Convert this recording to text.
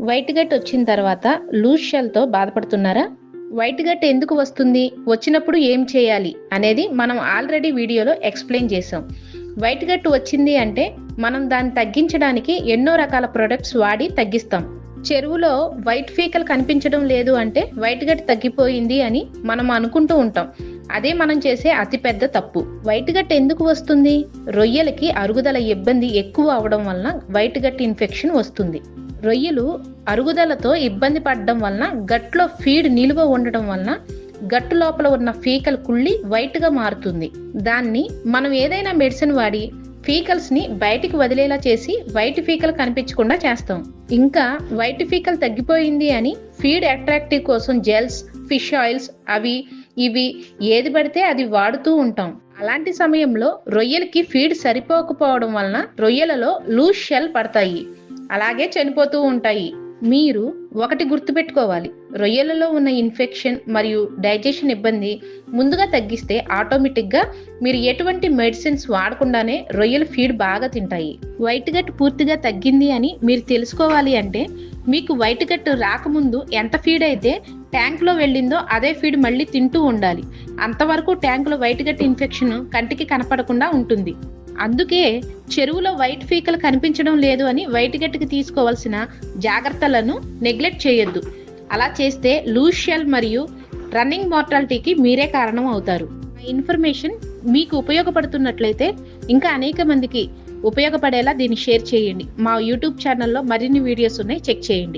White gut వచ్చిన తర్వాత loose షెల్తో బాధపడుతున్నారా? వైట్ గట్ ఎందుకు వస్తుంది? వచ్చినప్పుడు ఏం చేయాలి? అనేది మనం ఆల్రెడీ వీడియోలో ఎక్స్ప్లెయిన్ చేసాం వైట్ గట్ వచ్చింది అంటే మనం దాన్ని తగ్గించడానికి ఎన్నో రకాల ప్రొడక్ట్స్ వాడి తగ్గిస్తాం. చెరువులో వైట్ ఫీకల్ కనిపించడం లేదు అంటే వైట్ గట్ తగ్గిపోయింది అని మనం అనుకుంటూ ఉంటాం. అదే మనం చేసే అతిపెద్ద తప్పు. వైట్ గట్ ఎందుకు వస్తుంది? రొయ్యలకి అరుగుదల ఇబ్బంది ఎక్కువ అవడం వలన వైట్ గట్ ఇన్ఫెక్షన్ వస్తుంది. రొయ్యలు అరుగుదలతో ఇబ్బంది పడడం వలన గట్లో ఫీడ్ నిలువ ఉండటం వలన గట్టు లోపల ఉన్న ఫీకల్ కుళ్ళి వైట్గా మారుతుంది. దాన్ని మనం ఏదైనా మెడిసిన్ వాడి ఫీకల్స్ని బయటికి వదిలేలా చేసి వైట్ ఫీకల్ కనిపించకుండా చేస్తాం. ఇంకా వైట్ ఫీకల్ తగ్గిపోయింది అని ఫీడ్ అట్రాక్టివ్ కోసం జెల్స్ ఫిష్ ఆయిల్స్ అవి ఇవి ఏది పడితే అది వాడుతూ ఉంటాం. అలాంటి సమయంలో రొయ్యలకి ఫీడ్ సరిపోకపోవడం వలన రొయ్యలలో లూజ్ షెల్ పడతాయి. అలాగే చనిపోతూ ఉంటాయి. మీరు ఒకటి గుర్తుపెట్టుకోవాలి. రొయ్యలలో ఉన్న ఇన్ఫెక్షన్ మరియు డైజెషన్ ఇబ్బంది ముందుగా తగ్గిస్తే ఆటోమేటిక్గా మీరు ఎటువంటి మెడిసిన్స్ వాడకుండానే రొయ్యలు ఫీడ్ బాగా తింటాయి. వైట్ గట్ పూర్తిగా తగ్గింది అని మీరు తెలుసుకోవాలి అంటే మీకు వైట్ గట్ రాకముందు ఎంత ఫీడ్ అయితే ట్యాంక్లో వెళ్ళిందో అదే ఫీడ్ మళ్ళీ తింటూ ఉండాలి. అంతవరకు ట్యాంకులో వైట్ గట్ ఇన్ఫెక్షన్ కంటికి కనపడకుండా ఉంటుంది. అందుకే చెరువులో వైట్ ఫీకలు కనిపించడం లేదు అని వైట్ గట్టికి తీసుకోవాల్సిన జాగ్రత్తలను నెగ్లెక్ట్ చేయొద్దు. అలా చేస్తే లూషియల్ మరియు రన్నింగ్ మార్టాలిటీకి మీరే కారణం అవుతారు. ఇన్ఫర్మేషన్ మీకు ఉపయోగపడుతున్నట్లయితే ఇంకా అనేక మందికి ఉపయోగపడేలా దీన్ని షేర్ చేయండి. మా యూట్యూబ్ ఛానల్లో మరిన్ని వీడియోస్ ఉన్నాయి. చెక్ చేయండి.